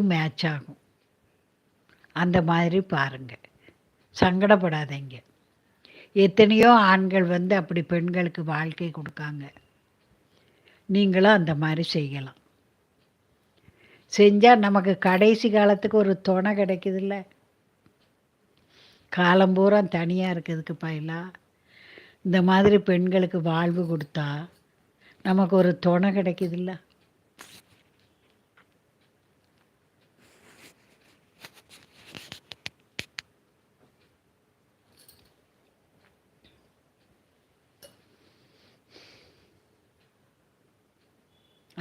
Match ஆகும். அந்த மாதிரி பாருங்கள். சங்கடப்படாதீங்க. எத்தனையோ ஆண்கள் வந்து அப்படி பெண்களுக்கு வாழ்க்கை கொடுக்காங்க. நீங்களும் அந்த மாதிரி செய்யலாம். செஞ்சால் நமக்கு கடைசி காலத்துக்கு ஒரு துணை கிடைக்குதுல்ல. காலம் பூரா தனியாக இருக்கிறதுக்கு பயிலாக இந்த மாதிரி பெண்களுக்கு வாழ்வு கொடுத்தா நமக்கு ஒரு துணை கிடைக்குதுல்ல.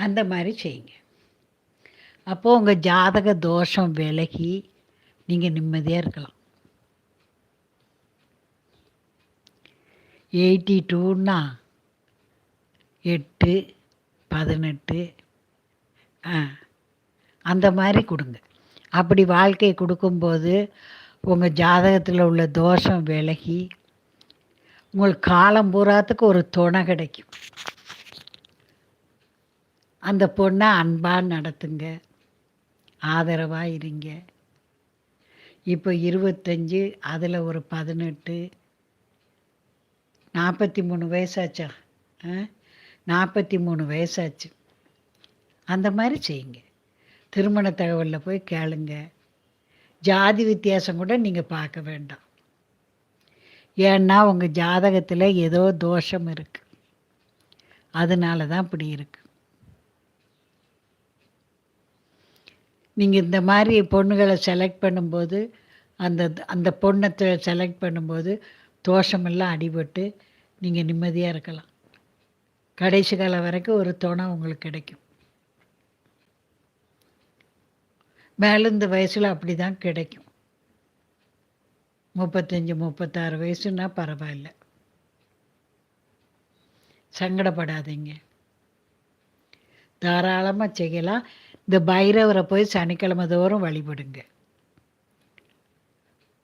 அந்த மாதிரி செய்யுங்க. அப்போது உங்கள் ஜாதக தோஷம் விலகி நீங்கள் நிம்மதியாக இருக்கலாம். எயிட்டி டூன்னா எட்டு பதினெட்டு ஆ அந்த மாதிரி கொடுங்க. அப்படி வாழ்க்கை கொடுக்கும்போது உங்கள் ஜாதகத்தில் உள்ள தோஷம் விலகி உங்களுக்கு காலம் பூராத்துக்கு ஒரு துணை கிடைக்கும். அந்த பொண்ணை அன்பாக நடத்துங்க. ஆதரவாக இருங்க. இப்போ இருபத்தஞ்சி அதில் ஒரு பதினெட்டு. நாற்பத்தி மூணு வயசாச்சா? நாற்பத்தி மூணு வயசாச்சு. அந்த மாதிரி செய்யுங்க. திருமண தகவலில் போய் கேளுங்க. ஜாதி வித்தியாசம் கூட நீங்கள் பார்க்க வேண்டாம். ஏன்னா உங்கள் ஜாதகத்தில் ஏதோ தோஷம் இருக்குது அதனால தான் இப்படி இருக்குது நீங்கள் இந்த மாதிரி பொண்ணுகளை செலக்ட் பண்ணும்போது அந்த அந்த பொண்ணை செலக்ட் பண்ணும்போது தோஷமெல்லாம் அடிபட்டு நீங்கள் நிம்மதியாக இருக்கலாம். கடைசி காலம் வரைக்கும் ஒரு துணை உங்களுக்கு கிடைக்கும். மேலும் இந்த வயசில் அப்படி தான் கிடைக்கும். முப்பத்தஞ்சு முப்பத்தாறு வயசுன்னா பரவாயில்ல. சங்கடப்படாதீங்க. தாராளமாக செய்யலாம். இந்த பைரவரை போய் சனிக்கிழமை தோறும் வழிபடுங்க.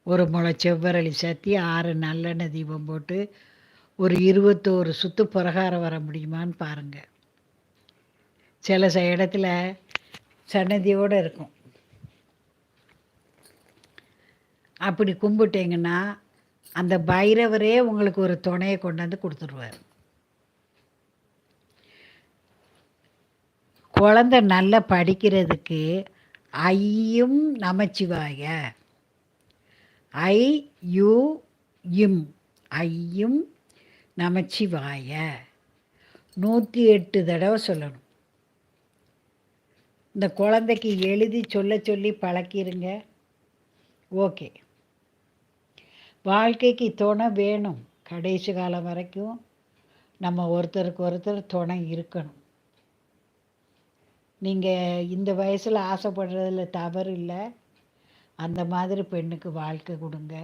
ஒரு முளை செவ்வரளி சத்தி ஆறு நல்லெண்ணெய் தீபம் போட்டு ஒரு இருபத்தோரு சுற்று பிரகாரம் வர முடியுமான்னு பாருங்கள் சில ச இடத்துல சன்னதியோடு இருக்கும். அப்படி கும்பிட்டீங்கன்னா அந்த பைரவரே உங்களுக்கு ஒரு துணையை கொண்டாந்து கொடுத்துருவார். குழந்த நல்லா படிக்கிறதுக்கு ஐயும் நமச்சிவாய. ஐ யு இம். ஐயும் நமச்சிவாய. நூற்றி எட்டு தடவை சொல்லணும். இந்த குழந்தைக்கு எழுதி சொல்ல சொல்லி பழக்கிருங்க. ஓகே. வாழ்க்கைக்கு துணை வேணும். கடைசி காலம் வரைக்கும் நம்ம ஒருத்தருக்கு ஒருத்தர் துணை இருக்கணும். நீங்கள் இந்த வயசில் ஆசைப்படுறதுல தவறு இல்லை. அந்த மாதிரி பெண்ணுக்கு வாழ்க்கை கொடுங்க.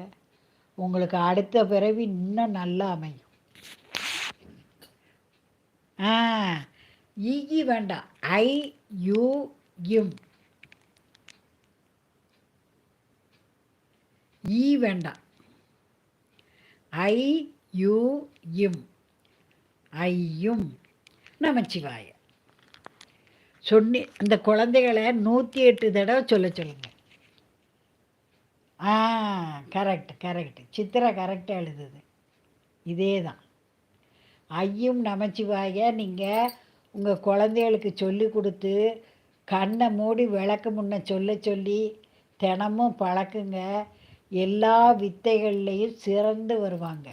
உங்களுக்கு அடுத்த பிறவி இன்னும் நல்லா அமையும். ஆ ஈகி வேண்டாம். ஐ யூ இம் ஈ வேண்டாம். ஐ யூ இம் ஐயும் நமச்சிவாயம் சொன்னி இந்த குழந்தைகளை நூற்றி எட்டு தடவை சொல்ல சொல்லுங்கள் ஆ கரெக்ட் கரெக்ட் சித்திரை கரெக்டாக எழுதுது. இதே தான். ஐயும் நமச்சிவாய நீங்கள் உங்கள் குழந்தைகளுக்கு சொல்லி கொடுத்து கண்ணை மூடி விளக்கு முன்ன சொல்ல சொல்லி தினமும் பழக்குங்க. எல்லா வித்தைகள்லேயும் சிறந்து வருவாங்க.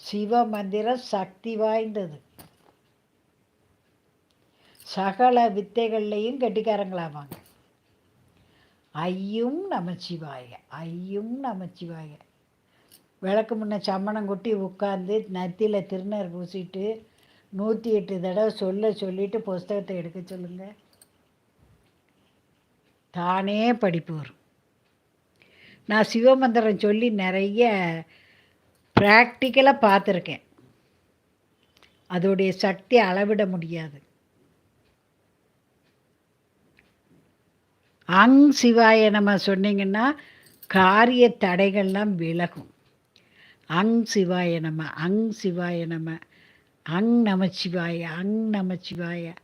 சிவ மந்திரம் சக்தி வாய்ந்தது. சகல வித்தைகள்லையும் கெட்டிக்காரங்களாவாங்க. ஐயும் நமச்சிவாய ஐயும் நமச்சிவாய. விளக்கு முன்ன சம்மணம் கொட்டி உட்காந்து நத்தியில் திருநர் பூசிட்டு நூற்றி எட்டு தடவை சொல்ல சொல்லிட்டு புஸ்தகத்தை எடுக்க சொல்லுங்க. தானே படிப்பு வரும். நான் சிவமந்திரம் சொல்லி நிறைய ப்ராக்டிக்கலாக பார்த்துருக்கேன். அதோடைய சக்தி அளவிட முடியாது. அங் சிவாய நம்ம சொன்னீங்கன்னா காரிய தடைகள்லாம் விலகும். அங் சிவாய நம அங் சிவாய நம அங் நமச்சிவாய அங் நமச்சிவாய